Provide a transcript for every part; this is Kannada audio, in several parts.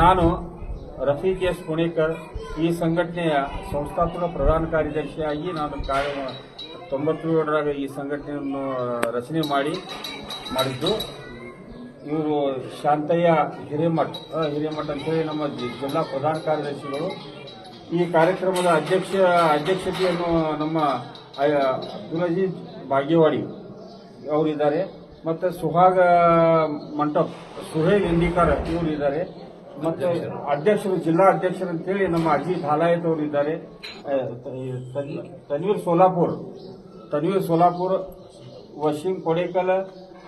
ನಾನು ರಫೀಕ್ ಎಸ್ ಪುಣೇಕರ್, ಈ ಸಂಘಟನೆಯ ಸಂಸ್ಥಾಪಕ ಪ್ರಧಾನ ಕಾರ್ಯದರ್ಶಿಯಾಗಿ ನಾನು ಕಾರ್ಯ ತೊಂಬತ್ತೇಳರಾಗ ಈ ಸಂಘಟನೆಯನ್ನು ರಚನೆ ಮಾಡಿ, ಮಾಡಿದ್ದು. ಇವರು ಶಾಂತಯ್ಯ ಹಿರೇಮಠ್ ಹಿರೇಮಠ್ ಅಂತೇಳಿ ನಮ್ಮ ಜಿಲ್ಲಾ ಪ್ರಧಾನ ಕಾರ್ಯದರ್ಶಿಗಳು. ಈ ಕಾರ್ಯಕ್ರಮದ ಅಧ್ಯಕ್ಷ, ಅಧ್ಯಕ್ಷತೆಯನ್ನು ನಮ್ಮ ಅಬ್ದುಲಜಿ ಭಾಗ್ಯವಾಡಿ ಅವರಿದ್ದಾರೆ. ಮತ್ತು ಸುಹಾಗ ಮಂಟಪ್, ಸುಹೇಲ್ ಇಂಡಿಕಾರ್ ಇವರು ಇದ್ದಾರೆ ಮತ್ತು ಅಧ್ಯಕ್ಷರು, ಜಿಲ್ಲಾ ಅಧ್ಯಕ್ಷರು ಅಂತೇಳಿ ನಮ್ಮ ಅಜಿತ್ ಹಾಲಾಯತ್ ಅವರು ಇದ್ದಾರೆ. ತನ್ವೀರ್ ಸೋಲಾಪುರ್. ತನ್ವೀರ್ ಸೋಲಾಪುರ್, ವಶೀಂ ಕೊಡೇಕಲ್,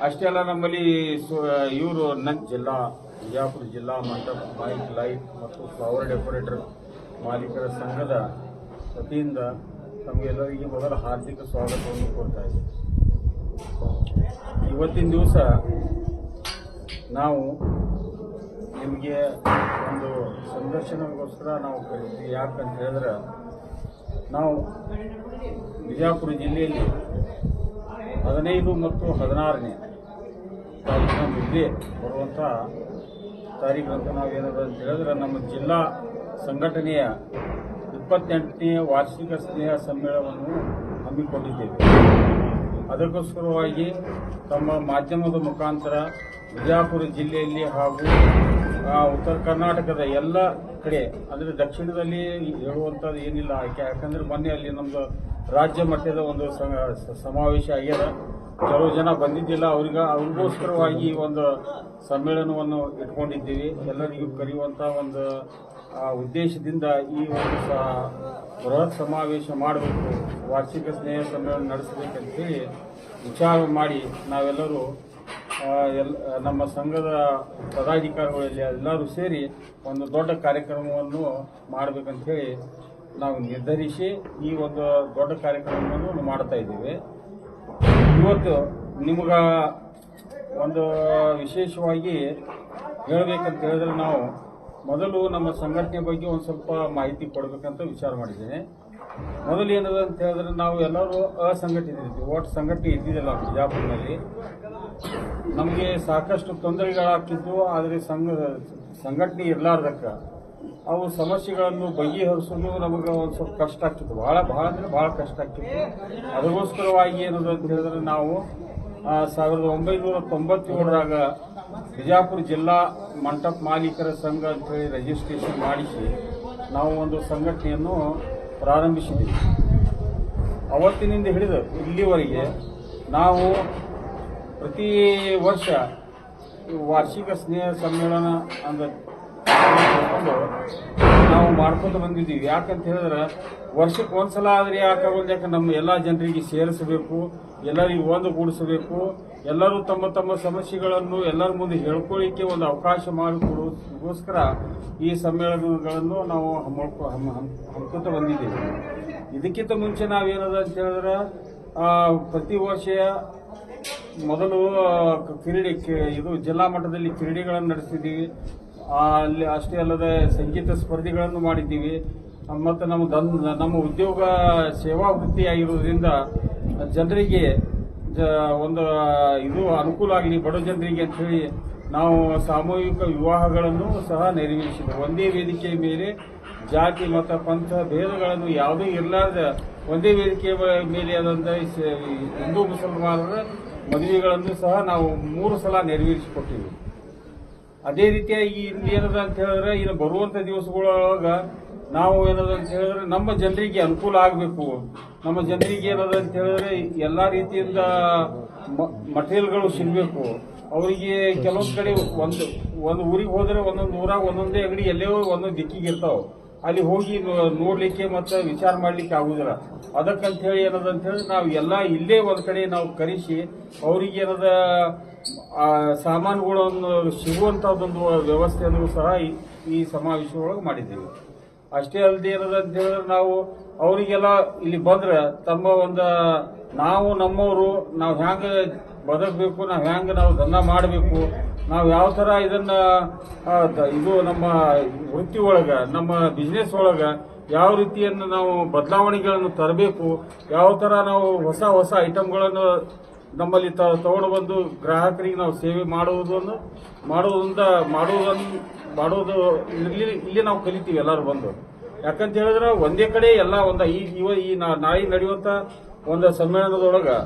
ಅಷ್ಟೇ ಅಲ್ಲ ನಮ್ಮಲ್ಲಿ ಇವರು ನನ್ನ ಜಿಲ್ಲಾ, ಬಿಜಾಪುರ ಜಿಲ್ಲಾ ಮಂಟಪ ಮೈಕ್ ಲೈಟ್ ಮತ್ತು ಫ್ಲವರ್ ಡೆಕೋರೇಟರ್ ಮಾಲೀಕರ ಸಂಘದ ವತಿಯಿಂದ ತಮಗೆಲ್ಲರಿಗೆ ಮೊದಲ ಹಾರ್ದಿಕ ಸ್ವಾಗತವನ್ನು ಕೊಡ್ತಾ ಇದ್ದೀವಿ ಇವತ್ತಿನ ದಿವಸ ನಾವು ನಿಮಗೆ ಒಂದು ಸಂದರ್ಶನಕ್ಕೋಸ್ಕರ ನಾವು ಕರಿತೀವಿ. ಯಾಕಂತ ಹೇಳಿದ್ರೆ ನಾವು ಬಿಜಾಪುರ ಜಿಲ್ಲೆಯಲ್ಲಿ ಹದಿನೈದು ಮತ್ತು ಹದಿನಾರನೇ ತಾರೀಕಿನ ಇಲ್ಲಿ ಬರುವಂಥ ತಾರೀಖಂತ ನಾವೇನದ ಅಂತ ಹೇಳಿದ್ರೆ ನಮ್ಮ ಜಿಲ್ಲಾ ಸಂಘಟನೆಯ ಇಪ್ಪತ್ತೆಂಟನೇ ವಾರ್ಷಿಕ ಸ್ನೇಹ ಸಮ್ಮೇಳನವನ್ನು ಹಮ್ಮಿಕೊಂಡಿದ್ದೇವೆ. ಅದಕ್ಕೋಸ್ಕರವಾಗಿ ತಮ್ಮ ಮಾಧ್ಯಮದ ಮುಖಾಂತರ ಬಿಜಾಪುರ ಜಿಲ್ಲೆಯಲ್ಲಿ ಹಾಗೂ ಉತ್ತರ ಕರ್ನಾಟಕದ ಎಲ್ಲ ಕಡೆ, ಅಂದರೆ ದಕ್ಷಿಣದಲ್ಲಿ ಹೇಳುವಂಥದ್ದು ಏನಿಲ್ಲ. ಯಾಕೆ- ಯಾಕಂದ್ರೆ ಮೊನ್ನೆ ಅಲ್ಲಿ ನಮ್ಮದು ರಾಜ್ಯ ಮಟ್ಟದ ಒಂದು ಸಮಾವೇಶ ಆಗ್ಯದ. ಕೆಲವು ಜನ ಬಂದಿದ್ದಿಲ್ಲ. ಅವ್ರಿಗೆ, ಅವ್ರಿಗೋಸ್ಕರವಾಗಿ ಒಂದು ಸಮ್ಮೇಳನವನ್ನು ಇಟ್ಕೊಂಡಿದ್ದೀವಿ. ಎಲ್ಲರಿಗೂ ಕರೆಯುವಂಥ ಒಂದು ಉದ್ದೇಶದಿಂದ ಈ ಒಂದು ಸಹ ಬೃಹತ್ ಸಮಾವೇಶ ಮಾಡಬೇಕು. ವಾರ್ಷಿಕ ಸ್ನೇಹ ಸಮ್ಮೇಳನ ನಡೆಸಬೇಕಂತೇಳಿ ವಿಚಾರ ಮಾಡಿ ನಾವೆಲ್ಲರೂ ಎಲ್ ನಮ್ಮ ಸಂಘದ ಪದಾಧಿಕಾರಿಗಳಲ್ಲಿ ಎಲ್ಲರೂ ಸೇರಿ ಒಂದು ದೊಡ್ಡ ಕಾರ್ಯಕ್ರಮವನ್ನು ಮಾಡಬೇಕಂತ ಹೇಳಿ ನಾವು ನಿರ್ಧರಿಸಿ ಈ ಒಂದು ದೊಡ್ಡ ಕಾರ್ಯಕ್ರಮವನ್ನು ಮಾಡ್ತಾ ಇದ್ದೀವಿ. ಇವತ್ತು ನಿಮ್ಗೆ ಒಂದು ವಿಶೇಷವಾಗಿ ಹೇಳಬೇಕಂತ ಹೇಳಿದ್ರೆ ನಾವು ಮೊದಲು ನಮ್ಮ ಸಂಘಟನೆ ಬಗ್ಗೆ ಒಂದು ಸ್ವಲ್ಪ ಮಾಹಿತಿ ಕೊಡಬೇಕಂತ ವಿಚಾರ ಮಾಡಿದ್ದೇನೆ. ಮೊದಲು ಏನದ ಅಂತ ಹೇಳಿದ್ರೆ ನಾವು ಎಲ್ಲರೂ ಅಸಂಘಟಿತ ಇದ್ದೀವಿ ಒಟ್ಟು ಸಂಘಟನೆ ಇದ್ದಿದ್ದಿಲ್ಲ ಬಿಜಾಪುರದಲ್ಲಿ ನಮಗೆ ಸಾಕಷ್ಟು ತೊಂದರೆಗಳಾಗ್ತಿದ್ವು ಆದರೆ ಸಂಘ, ಸಂಘಟನೆ ಇರಲಾರ್ದಕ್ಕ ಅವು ಸಮಸ್ಯೆಗಳನ್ನು ಬಗೆಹರಿಸಲು ನಮಗೆ ಒಂದು ಸ್ವಲ್ಪ ಕಷ್ಟ ಆಗ್ತಿತ್ತು. ಭಾಳ ಭಾಳ ಅಂದರೆ ಭಾಳ ಕಷ್ಟ ಆಗ್ತಿತ್ತು. ಅದಕ್ಕೋಸ್ಕರವಾಗಿ ಏನದು ಅಂತ ಹೇಳಿದ್ರೆ ನಾವು ಸಾವಿರದ ಒಂಬೈನೂರ ತೊಂಬತ್ತೇಳರಾಗ ಬಿಜಾಪುರ ಜಿಲ್ಲಾ ಮಂಟಪ ಮಾಲೀಕರ ಸಂಘ ಅಂತೇಳಿ ರಿಜಿಸ್ಟ್ರೇಷನ್ ಮಾಡಿಸಿ ನಾವು ಒಂದು ಸಂಘಟನೆಯನ್ನು ಪ್ರಾರಂಭಿಸಿದ್ದೀವಿ ಅವತ್ತಿನಿಂದ ಹಿಡಿದು ಇಲ್ಲಿವರೆಗೆ ನಾವು ಪ್ರತಿ ವರ್ಷ ಈ ವಾರ್ಷಿಕ ಸ್ನೇಹ ಸಮ್ಮೇಳನ ಅಂದ್ರೆ ನಾವು ಮಾಡ್ಕೊಂಡು ಬಂದಿದ್ದೀವಿ. ಯಾಕಂತ ಹೇಳಿದ್ರೆ ವರ್ಷಕ್ಕೆ ಒಂದ್ಸಲ ಆದ್ರೆ ಯಾಕಾಗೋದು ಯಾಕೆ ನಮ್ಮ ಎಲ್ಲ ಜನರಿಗೆ ಸೇರಿಸಬೇಕು, ಎಲ್ಲರಿಗೂ ಒಂದುಗೂಡಿಸಬೇಕು ಎಲ್ಲರೂ ತಮ್ಮ ತಮ್ಮ ಸಮಸ್ಯೆಗಳನ್ನು ಎಲ್ಲರ ಮುಂದೆ ಹೇಳ್ಕೊಳ್ಳಿಕ್ಕೆ ಒಂದು ಅವಕಾಶ ಮಾಡಿಕೊಡೋದಕ್ಕೋಸ್ಕರ ಈ ಸಮ್ಮೇಳನಗಳನ್ನು ನಾವು ಹಮ್ಮಿಕೊ ಹಮ್ಮ ಹಮ್ ಹಮ್ಮಿಕೊತ ಬಂದಿದ್ದೀವಿ. ಇದಕ್ಕಿಂತ ಮುಂಚೆ ನಾವೇನದ ಅಂತ ಹೇಳಿದ್ರೆ ಪ್ರತಿ ವರ್ಷ ಮೊದಲು ಕ್ರೀಡೆ ಇದು ಜಿಲ್ಲಾ ಮಟ್ಟದಲ್ಲಿ ಕ್ರೀಡೆಗಳನ್ನು ನಡೆಸಿದ್ದೀವಿ. ಅಲ್ಲಿ ಅಷ್ಟೇ ಅಲ್ಲದೆ ಸಂಗೀತ ಸ್ಪರ್ಧೆಗಳನ್ನು ಮಾಡಿದ್ದೀವಿ. ಮತ್ತು ನಮ್ಮ ದನ್ ನಮ್ಮ ಉದ್ಯೋಗ ಸೇವಾ ವೃತ್ತಿ ಆಗಿರೋದ್ರಿಂದ ಜನರಿಗೆ, ಜ, ಒಂದು, ಇದು ಅನುಕೂಲ ಆಗಲಿ, ಬಡ ಜನರಿಗೆ ಅಂಥೇಳಿ ನಾವು ಸಾಮೂಹಿಕ ವಿವಾಹಗಳನ್ನು ಸಹ ನೆರವೇರಿಸಿದ್ದೇವೆ ಒಂದೇ ವೇದಿಕೆಯ ಮೇಲೆ ಜಾತಿ, ಮತ, ಪಂಥ ಭೇದಗಳನ್ನು ಯಾವುದೂ ಇರಲಾರ್ದ ಒಂದೇ ವೇದಿಕೆ ಮೇಲೆ ಈ ಹಿಂದೂ ಮುಸಲ್ಮಾನರ ಮದುವೆಗಳನ್ನು ಸಹ ನಾವು ಮೂರು ಸಲ ನೆರವೇರಿಸಿಕೊಟ್ಟಿವಿ ಅದೇ ರೀತಿಯಾಗಿ ಏನದ ಅಂತ ಹೇಳಿದ್ರೆ, ಇನ್ನು ಬರುವಂತ ದಿವಸಗಳೊಳಗ ನಾವು ಏನದ ಅಂತ ಹೇಳಿದ್ರೆ ನಮ್ಮ ಜನರಿಗೆ ಅನುಕೂಲ ಆಗಬೇಕು. ನಮ್ಮ ಜನರಿಗೆ ಏನದ ಅಂತ ಹೇಳಿದ್ರೆ ಎಲ್ಲಾ ರೀತಿಯಿಂದ ಮಟೀರಿಯಲ್ಗಳು ಸಿಗಬೇಕು. ಅವರಿಗೆ ಕೆಲವೊಂದು ಕಡೆ ಒಂದು ಒಂದು ಊರಿಗೆ ಹೋದ್ರೆ ಒಂದೊಂದು ಊರಾಗ ಒಂದೊಂದೇ ಅಂಗಡಿ ಎಲ್ಲೇ ಒಂದೊಂದು ದಿಕ್ಕಿಗೆ ಇರ್ತಾವ. ಅಲ್ಲಿ ಹೋಗಿ ನೋಡಲಿಕ್ಕೆ ಮತ್ತೆ ವಿಚಾರ ಮಾಡ್ಲಿಕ್ಕೆ ಆಗುದಿಲ್ಲ. ಅದಕ್ಕಂತ ಹೇಳಿ ಏನದ ಅಂತ ಹೇಳಿ ನಾವು ಎಲ್ಲ ಇಲ್ಲೇ ಒಂದ್ ಕಡೆ ನಾವು ಕರೆಸಿ ಅವ್ರಿಗೆ ಏನದ ಸಾಮಾನುಗಳನ್ನು ಸಿಗುವಂಥದ್ದೊಂದು ವ್ಯವಸ್ಥೆಯನ್ನು ಸಹ ಈ- ಈ ಸಮಾವೇಶದೊಳಗೆ ಮಾಡಿದ್ದೀವಿ. ಅಷ್ಟೇ ಅಲ್ಲದೆ ಏನದ ಅಂತ ಹೇಳಿದ್ರೆ ನಾವು ಅವರಿಗೆಲ್ಲ ಇಲ್ಲಿ ಬಂದ್ರೆ ತಮ್ಮ ಒಂದು ನಾವು ನಮ್ಮವರು, ನಾವು ಹ್ಯಾಂಗ ಬದುಕಬೇಕು, ನಾವು ಹ್ಯಾಂಗ ನಾವು ದಂಧ ಮಾಡಬೇಕು, ನಾವು ಯಾವ ಥರ ಇದನ್ನ ಇದು ನಮ್ಮ ವೃತ್ತಿ ಒಳಗ, ನಮ್ಮ ಬಿಸ್ನೆಸ್ ಒಳಗ ಯಾವ ರೀತಿಯನ್ನು ನಾವು ಬದಲಾವಣೆಗಳನ್ನು ತರಬೇಕು, ಯಾವ ಥರ ನಾವು ಹೊಸ ಹೊಸ ಐಟಮ್ಗಳನ್ನು ನಮ್ಮಲ್ಲಿ ತ ತಗೊಂಡು ಬಂದು ಗ್ರಾಹಕರಿಗೆ ನಾವು ಸೇವೆ ಮಾಡುವುದನ್ನು ಮಾಡುವುದಂತ ಮಾಡುವುದನ್ನು ಮಾಡುವುದು ಇಲ್ಲಿ ಇಲ್ಲಿ ನಾವು ಕಲಿತೀವಿ ಎಲ್ಲರೂ ಬಂದು. ಯಾಕಂತ ಹೇಳಿದ್ರೆ ಒಂದೇ ಕಡೆ ಎಲ್ಲ ಒಂದು ಈ, ಇವ ಈ ನಾ- ನಾಳೆ ನಡೆಯುವಂಥ ಒಂದು ಸಮ್ಮೇಳನದೊಳಗೆ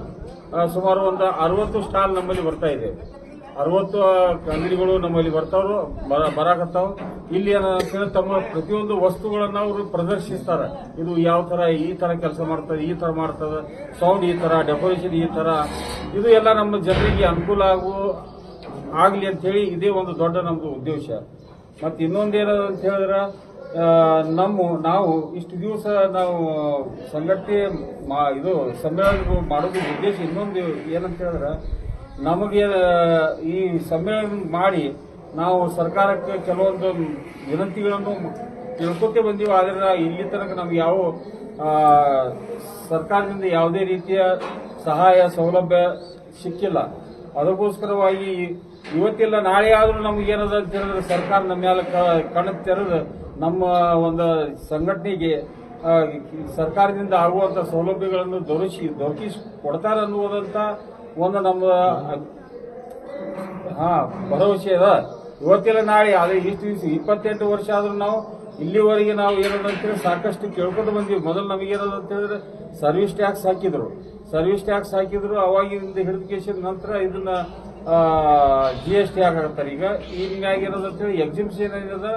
ಸುಮಾರು ಒಂದು ಅರವತ್ತು ಸ್ಟಾಲ್ ನಮ್ಮಲ್ಲಿ ಬರ್ತಾ ಇದೆ. ಅರವತ್ತು ಅಂಗಡಿಗಳು ನಮ್ಮಲ್ಲಿ ಬರ್ತಾವ್ರು, ಬರ, ಬರಾಕತ್ತಾವ. ಇಲ್ಲಿ ಏನಂತ ತಮ್ಮ ಪ್ರತಿಯೊಂದು ವಸ್ತುಗಳನ್ನ ಅವರು ಪ್ರದರ್ಶಿಸ್ತಾರೆ. ಇದು ಯಾವ ತರ ಈ ತರ ಕೆಲಸ ಮಾಡ್ತದೆ, ಈ ತರ ಮಾಡ್ತದೆ ಸೌಂಡ್ ಈ ತರ ಡೆಕೋರೇಷನ್ ಈ ತರ. ಇದು ಎಲ್ಲ ನಮ್ಮ ಜನರಿಗೆ ಅನುಕೂಲ ಆಗು, ಆಗಲಿ ಹೇಳಿ ಇದೇ ಒಂದು ದೊಡ್ಡ ನಮ್ಮದು ಉದ್ದೇಶ. ಮತ್ತೆ ಇನ್ನೊಂದೇನು ಅಂತ ಹೇಳಿದ್ರೆ ನಮ್ಮ, ನಾವು ಇಷ್ಟು ದಿವಸ ನಾವು ಸಂಘಟನೆ ಮಾ, ಇದು ಸಮ್ಮೇಳನ ಮಾಡೋದು ಉದ್ದೇಶ ಇನ್ನೊಂದು ಏನಂತ ಹೇಳಿದ್ರೆ ನಮಗೆ ಈ ಸಮ್ಮೇಳನ ಮಾಡಿ ನಾವು ಸರ್ಕಾರಕ್ಕೆ ಕೆಲವೊಂದು ವಿನಂತಿಗಳನ್ನು ತಿಳ್ಕೊತೇ ಬಂದೀವಿ. ಆದರೆ ಇಲ್ಲಿ ತನಕ ನಮ್ಗೆ ಯಾವ ಸರ್ಕಾರದಿಂದ ಯಾವುದೇ ರೀತಿಯ ಸಹಾಯ, ಸೌಲಭ್ಯ ಸಿಕ್ಕಿಲ್ಲ. ಅದಕ್ಕೋಸ್ಕರವಾಗಿ ಇವತ್ತಿಲ್ಲ, ನಾಳೆ ಆದರೂ ನಮ್ಗೆ ಏನದ ಅಂತ ಹೇಳಿದ್ರೆ ಸರ್ಕಾರ ನಮ್ಮ ಮೇಲೆ ಕ- ಕಣ್ಣು ತೆರೆದು ನಮ್ಮ ಒಂದು ಸಂಘಟನೆಗೆ ಸರ್ಕಾರದಿಂದ ಆಗುವಂತ ಸೌಲಭ್ಯಗಳನ್ನು ದೊರಕಿಸಿ ದೊರಕಿಸಿ ಕೊಡ್ತಾರೆ ಅನ್ನುವುದಂತ ಒಂದು ನಮ್ಮ ಹಾ, ಭರವಸೆ ಅದ. ಇವತ್ತಿಲ್ಲ ನಾಳೆ ಅದೇ ಇಷ್ಟು ದಿವಸ ಇಪ್ಪತ್ತೆಂಟು ವರ್ಷ ಆದ್ರೂ ನಾವು ಇಲ್ಲಿವರೆಗೆ ನಾವು ಏನದ ಅಂತೇಳಿ ಸಾಕಷ್ಟು ಕೇಳ್ಕೊಂಡು ಬಂದೀವಿ. ಮೊದಲು ನಮಗೆ ಅಂತೇಳಿದ್ರೆ ಅಂತ ಹೇಳಿದ್ರೆ ಸರ್ವಿಸ್ ಟ್ಯಾಕ್ಸ್ ಹಾಕಿದ್ರು. ಸರ್ವಿಸ್ ಟ್ಯಾಕ್ಸ್ ಹಾಕಿದ್ರು, ಅವಾಗಿಂದ ಹಿಡಿದ ನಂತರ ಇದನ್ನ ಜಿ ಎಸ್ ಟಿ ಹಾಕತ್ತಾರೆ ಈಗ ಈಗ ಏನದ ಅಂತೇಳಿ ಎಕ್ಸಿಬಿಷನ್ ಏನದ,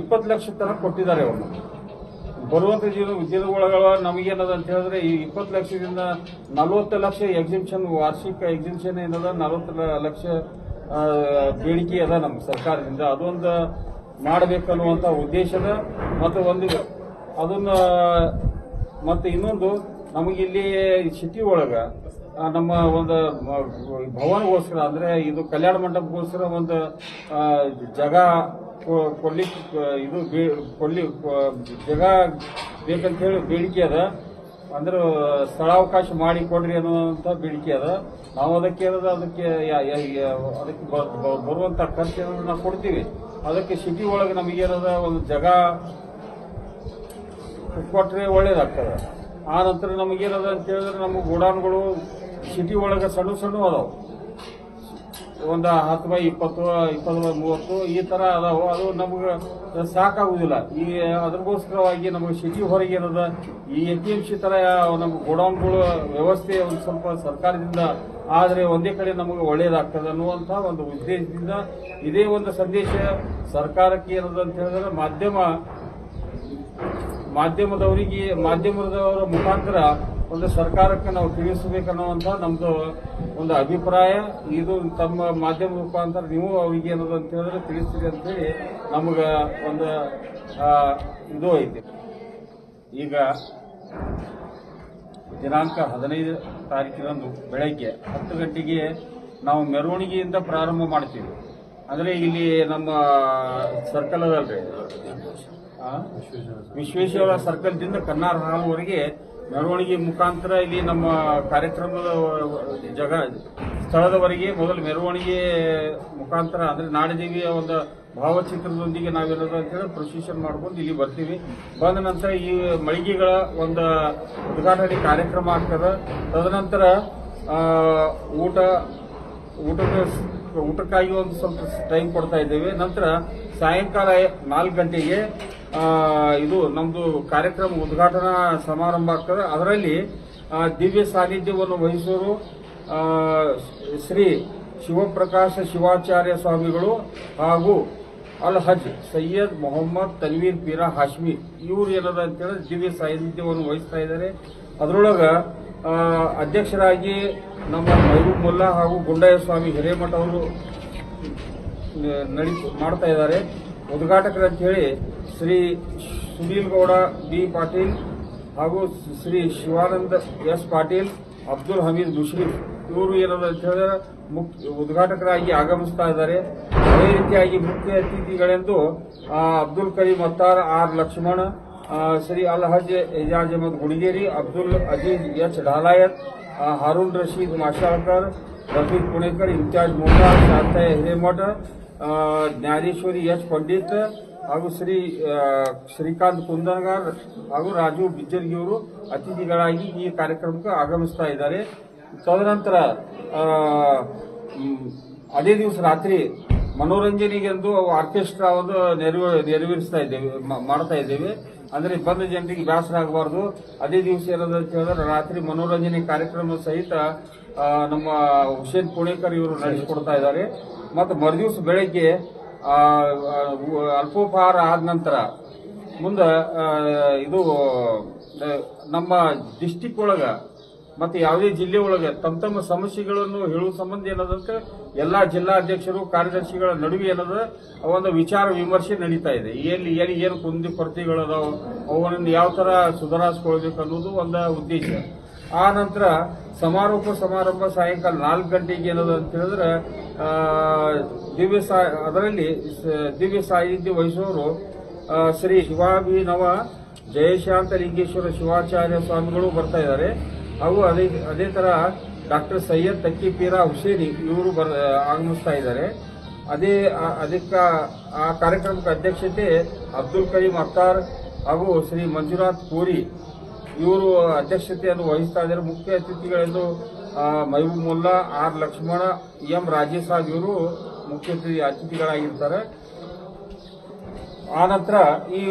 ಇಪ್ಪತ್ತು ಲಕ್ಷ ತನಕ ಕೊಟ್ಟಿದ್ದಾರೆ ಅವರು. ಬರುವಂತ ಜೀವ ದಿನಗಳ ನಮಗೇನದ ಅಂತ ಹೇಳಿದ್ರೆ ಈ ಇಪ್ಪತ್ತು ಲಕ್ಷದಿಂದ ನಲವತ್ತು ಲಕ್ಷ ಎಕ್ಸಿಬಿಷನ್ ವಾರ್ಷಿಕ ಎಕ್ಸಿಬಿಷನ್ ಏನದ? ನಲವತ್ತು ಲಕ್ಷ ಬೇಡಿಕೆ ಅದ ನಮ್ಮ ಸರ್ಕಾರದಿಂದ. ಅದೊಂದು ಮಾಡಬೇಕನ್ನುವಂತ ಉದ್ದೇಶದ ಮತ್ತು ಒಂದು ಅದನ್ನ, ಮತ್ತೆ ಇನ್ನೊಂದು ನಮಗಿಲ್ಲಿ ಸಿಟಿ ಒಳಗ ನಮ್ಮ ಒಂದು ಭವನಗೋಸ್ಕರ, ಅಂದ್ರೆ ಇದು ಕಲ್ಯಾಣ ಮಂಟಪಗೋಸ್ಕರ ಒಂದು ಜಾಗ ಕೊಡ್ಲಿಕ್ಕೆ ಇದು ಕೊಡ್ಲಿ ಜಾಗ ಬೇಕಂತ ಹೇಳಿ ಬೇಡಿಕೆ ಅದ. ಅಂದ್ರೆ ಸ್ಥಳಾವಕಾಶ ಮಾಡಿ ಕೊಡ್ರಿ ಅನ್ನುವಂತ ಬೇಡಿಕೆ ಅದ. ನಾವು ಅದಕ್ಕೆ ಏನದ, ಅದಕ್ಕೆ ಅದಕ್ಕೆ ಬ- ಬ- ಬರುವಂತ ಖರ್ಚು ಏನಾದ್ರು ನಾವು ಕೊಡ್ತೀವಿ. ಅದಕ್ಕೆ ಸಿಟಿ ಒಳಗೆ ನಮಗೇನದ ಒಂದು ಜಾಗ ಕೊಟ್ಟರೆ ಒಳ್ಳೇದಾಗ್ತದೆ. ಆ ನಂತರ ನಮಗೇನದ ಅಂತ ಹೇಳಿದ್ರೆ ನಮ್ಮ ಗೋಡಾನ್ಗಳು ಸಿಟಿ ಒಳಗೆ ಸಣ್ಣ ಸಣ್ಣ ಅದಾವ. ಒಂದು ಹತ್ತು ಬೈ ಇಪ್ಪತ್ತು ಇಪ್ಪತ್ತು ಬೈ ಮೂವತ್ತು, ಈ ಥರ ಅದಾವ. ಅದು ನಮಗೆ ಸಾಕಾಗುವುದಿಲ್ಲ ಈ ಅದ್ರಗೋಸ್ಕರವಾಗಿ ನಮಗೆ ಸಿಟಿ ಹೊರಗೆ ಇರೋದ ಈ ಎ ಪಿ ಎಂ ಸಿ ಥರ ನಮ್ಮ ಗೋಡೌನ್ಗಳು ವ್ಯವಸ್ಥೆ ಒಂದು ಸ್ವಲ್ಪ ಸರ್ಕಾರದಿಂದ ಆದರೆ ಒಂದೇ ಕಡೆ ನಮಗೆ ಒಳ್ಳೆಯದಾಗ್ತದೆ ಅನ್ನುವಂಥ ಒಂದು ಉದ್ದೇಶದಿಂದ ಇದೇ ಒಂದು ಸಂದೇಶ ಸರ್ಕಾರಕ್ಕೆ ಅಂತ ಹೇಳಿದ್ರೆ ಮಾಧ್ಯಮ ಮಾಧ್ಯಮದವರಿಗೆ, ಮಾಧ್ಯಮದವರ ಮುಖಾಂತರ ಒಂದು ಸರ್ಕಾರಕ್ಕೆ ನಾವು ತಿಳಿಸಬೇಕನ್ನುವಂಥ ನಮ್ಮದು ಒಂದು ಅಭಿಪ್ರಾಯ. ಇದು ತಮ್ಮ ಮಾಧ್ಯಮದ ಮುಖಾಂತರ ನೀವು ಅವ್ರಿಗೆ ಏನದು ಅಂತ ಹೇಳಿದ್ರೆ ತಿಳಿಸ್ತೀರಿ ಅಂತೇಳಿ ನಮ್ಗೆ ಒಂದು ಇದು ಐತಿ. ಈಗ ದಿನಾಂಕ ಹದಿನೈದು ತಾರೀಕಿನಂದು ಬೆಳಗ್ಗೆ ಹತ್ತು ಗಂಟೆಗೆ ನಾವು ಮೆರವಣಿಗೆಯಿಂದ ಪ್ರಾರಂಭ ಮಾಡ್ತೀವಿ. ಅಂದರೆ ಇಲ್ಲಿ ನಮ್ಮ ಸರ್ಕಲ್ ಅದಲ್ರಿ? ವಿಶ್ವೇಶ್ವರ ಸರ್ಕಲ್ದಿಂದ ಕನ್ನಾರ್ ಹಾಲ್ವರೆಗೆ ಮೆರವಣಿಗೆ ಮುಖಾಂತರ ಇಲ್ಲಿ ನಮ್ಮ ಕಾರ್ಯಕ್ರಮದ ಜಗ ಸ್ಥಳದವರೆಗೆ ಮೊದಲು ಮೆರವಣಿಗೆ ಮುಖಾಂತರ ಅಂದ್ರೆ ನಾಡದೇವಿಯ ಒಂದು ಭಾವಚಿತ್ರದೊಂದಿಗೆ ನಾವೇನದು ಅಂತೇಳಿ ಪ್ರೊಸೀಷನ್ ಮಾಡ್ಕೊಂಡು ಇಲ್ಲಿ ಬರ್ತೀವಿ. ಬಂದ ನಂತರ ಈ ಮಳಿಗೆಗಳ ಒಂದು ಉದ್ಘಾಟನೆ ಕಾರ್ಯಕ್ರಮ ಆಗ್ತದೆ. ತದನಂತರ ಊಟ ಊಟದ ಊಟಕ್ಕಾಗಿ ಒಂದು ಸ್ವಲ್ಪ ಟೈಮ್ ಕೊಡ್ತಾ ಇದ್ದೇವೆ. ನಂತರ ಸಾಯಂಕಾಲ ನಾಲ್ಕು ಗಂಟೆಗೆ ಇದು ನಮ್ದು ಕಾರ್ಯಕ್ರಮ ಉದ್ಘಾಟನಾ ಸಮಾರಂಭ ಆಗ್ತದೆ. ಅದರಲ್ಲಿ ದಿವ್ಯ ಸಾನ್ನಿಧ್ಯವನ್ನು ವಹಿಸೋರು ಶ್ರೀ ಶಿವಪ್ರಕಾಶ ಶಿವಾಚಾರ್ಯ ಸ್ವಾಮಿಗಳು ಹಾಗೂ ಅಲ್ ಹಜ್ ಸೈಯದ್ ಮೊಹಮ್ಮದ್ ತನ್ವೀರ್ ಪೀರಾ ಹಾಶ್ಮಿ. ಇವರು ಏನದ ಅಂತೇಳಿ ದಿವ್ಯ ಸಾನ್ನಿಧ್ಯವನ್ನು ವಹಿಸ್ತಾ ಇದ್ದಾರೆ. ಅದರೊಳಗ ಅಧ್ಯಕ್ಷರಾಗಿ ನಮ್ಮ ಮೈರೂ ಮುಲ್ಲಾ ಹಾಗೂ ಗುಂಡಯ್ಯ ಸ್ವಾಮಿ ಹಿರೇಮಠ ಅವರು ನಡಿ ಮಾಡ್ತಾ ಇದ್ದಾರೆ. ಉದ್ಘಾಟಕರಂತ ಹೇಳಿ ಶ್ರೀ ಸುನೀಲ್ ಗೌಡ ಬಿ ಪಾಟೀಲ್ ಹಾಗೂ ಶ್ರೀ ಶಿವಾನಂದ ಎಸ್ ಪಾಟೀಲ್ ಅಬ್ದುಲ್ ಹಮೀದ್ ಮುಷ್ರಿಫ್ ಇವರು ಏನದ ಅಂತ ಹೇಳಿದ್ರೆ ಮುಖ್ಯ ಉದ್ಘಾಟಕರಾಗಿ ಆಗಮಿಸ್ತಾ ಇದ್ದಾರೆ. ಅದೇ ರೀತಿಯಾಗಿ ಮುಖ್ಯ ಅತಿಥಿಗಳೆಂದು ಆ, ಅಬ್ದುಲ್ ಕರೀಂ ಅತ್ತಾರ್ ಆರ್ ಲಕ್ಷ್ಮಣ್ ಆ, ಶ್ರೀ ಅಲ್ ಹಜ್ ಎಜಾಜ್ ಅಹಮದ್ ಗುಡಿಗೇರಿ ಅಬ್ದುಲ್ ಅಜೀಜ್ ಎಚ್ ಢಾಲಾಯತ್ ಆ, ಹಾರೂನ್ ರಶೀದ್ ಮಾಶಾಳ್ಕರ್ ರಫೀಕ್ ಪುಣೇಕರ್ ಇಮ್ತಿಯಾಜ್ ಮುಲ್ಲಾ ಶಾಂತಯ್ಯ ಹಿರೇಮಠ ಆ, ಜ್ಞಾನೇಶ್ವರಿ ಎಚ್ ಪಂಡಿತ್ ಹಾಗೂ ಶ್ರೀ ಶ್ರೀಕಾಂತ್ ಕುಂದನಗಾರ್ ಹಾಗೂ ರಾಜು ಬಿಜ್ಜರ್ಗಿ ಅವರು ಅತಿಥಿಗಳಾಗಿ ಈ ಕಾರ್ಯಕ್ರಮಕ್ಕೆ ಆಗಮಿಸ್ತಾ ಇದ್ದಾರೆ. ತದನಂತರ ಅದೇ ದಿವಸ ರಾತ್ರಿ ಮನೋರಂಜನೆಗೆಂದು ಆರ್ಕೆಸ್ಟ್ರಾ ಒಂದು ನೆರವು, ನೆರವೇರಿಸ್ತಾ ಇದ್ದೇವೆ ಮಾಡ್ತಾ ಇದ್ದೇವೆ. ಅಂದರೆ ಬಂದ ಜನರಿಗೆ ಬೇಸರ ಆಗಬಾರ್ದು. ಅದೇ ದಿವಸ ಅಂತ ಹೇಳಿದ್ರೆ ರಾತ್ರಿ ಮನೋರಂಜನೆ ಕಾರ್ಯಕ್ರಮ ಸಹಿತ ನಮ್ಮ ಹುಸೇನ್ ಪುಣೇಕರ್ ಇವರು ನಡೆಸಿಕೊಡ್ತಾ ಇದ್ದಾರೆ. ಮತ್ತು ಮರುದಿವಸ ಬೆಳಗ್ಗೆ ಅಲ್ಪೋಪಹಾರ ಆದ ನಂತರ ಮುಂದೆ ಇದು ನಮ್ಮ ಡಿಸ್ಟಿಕ್ ಒಳಗ ಮತ್ತೆ ಯಾವುದೇ ಜಿಲ್ಲೆ ಒಳಗೆ ತಮ್ಮ ತಮ್ಮ ಸಮಸ್ಯೆಗಳನ್ನು ಹೇಳುವ ಸಂಬಂಧ ಏನದಂತ ಎಲ್ಲ ಜಿಲ್ಲಾಧ್ಯಕ್ಷರು ಕಾರ್ಯದರ್ಶಿಗಳ ನಡುವೆ ಏನದ ಒಂದು ವಿಚಾರ ವಿಮರ್ಶೆ ನಡೀತಾ ಇದೆ. ಎಲ್ಲಿ ಏನು ಏನು ಕುಂದಿ ಕೊರತೆಗಳದಾವ ಅವನ್ನು ಯಾವ ಥರ ಸುಧಾರಿಸ್ಕೊಳ್ಬೇಕು ಅನ್ನೋದು ಒಂದು ಉದ್ದೇಶ. ಆ ನಂತರ ಸಮಾರೋಪ ಸಮಾರಂಭ ಸಾಯಂಕಾಲ ನಾಲ್ಕು ಗಂಟೆಗೆ ಏನದು ಅಂತ ಹೇಳಿದ್ರೆ ದಿವ್ಯ ಸಾ ಅದರಲ್ಲಿ ದಿವ್ಯ ಸಾಹಿತ್ಯ ವಹಿಸೋರು ಶ್ರೀ ಶಿವಾಭಿನವ ಜಯಶಾಂತ ಲಿಂಗೇಶ್ವರ ಶಿವಾಚಾರ್ಯ ಸ್ವಾಮಿಗಳು ಬರ್ತಾ ಇದ್ದಾರೆ. ಹಾಗೂ ಅದೇ ಅದೇ ತರ ಡಾಕ್ಟರ್ ಸೈಯದ್ ತಕ್ಕಿಪೀರಾ ಹುಸೇನಿ ಇವರು ಬರ್, ಆಗಮಿಸ್ತಾ ಇದ್ದಾರೆ. ಅದೇ ಅದಕ್ಕ, ಆ ಕಾರ್ಯಕ್ರಮಕ್ಕೆ ಅಧ್ಯಕ್ಷತೆ ಅಬ್ದುಲ್ ಕರೀಂ ಅಖ್ತಾರ್ ಹಾಗೂ ಶ್ರೀ ಮಂಜುನಾಥ್ ಪೂರಿ ಇವರು ಅಧ್ಯಕ್ಷತೆಯನ್ನು ವಹಿಸ್ತಾ ಇದ್ದಾರೆ. ಮುಖ್ಯ ಅತಿಥಿಗಳೆಂದು ಮಹಬೂಬ್ ಮುಲ್ಲಾ, ಆರ್ ಲಕ್ಷ್ಮಣ, ಎಂ ರಾಜೇಶ್ ಸಾಬ್ ಇವರು ಮುಖ್ಯ ಅತಿಥಿ ಅತಿಥಿಗಳಾಗಿರ್ತಾರೆ. ಆ ನಂತರ ಈ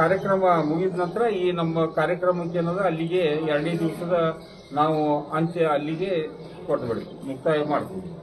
ಕಾರ್ಯಕ್ರಮ ಮುಗಿದ ನಂತರ ಈ ನಮ್ಮ ಕಾರ್ಯಕ್ರಮಕ್ಕೆ ಏನದ ಅಲ್ಲಿಗೆ ಎರಡನೇ ದಿವಸದ ನಾವು ಅಂತ್ಯ ಅಲ್ಲಿಗೆ ಕೊಟ್ಟು ಮುಕ್ತಾಯ ಮಾಡ್ತೀವಿ.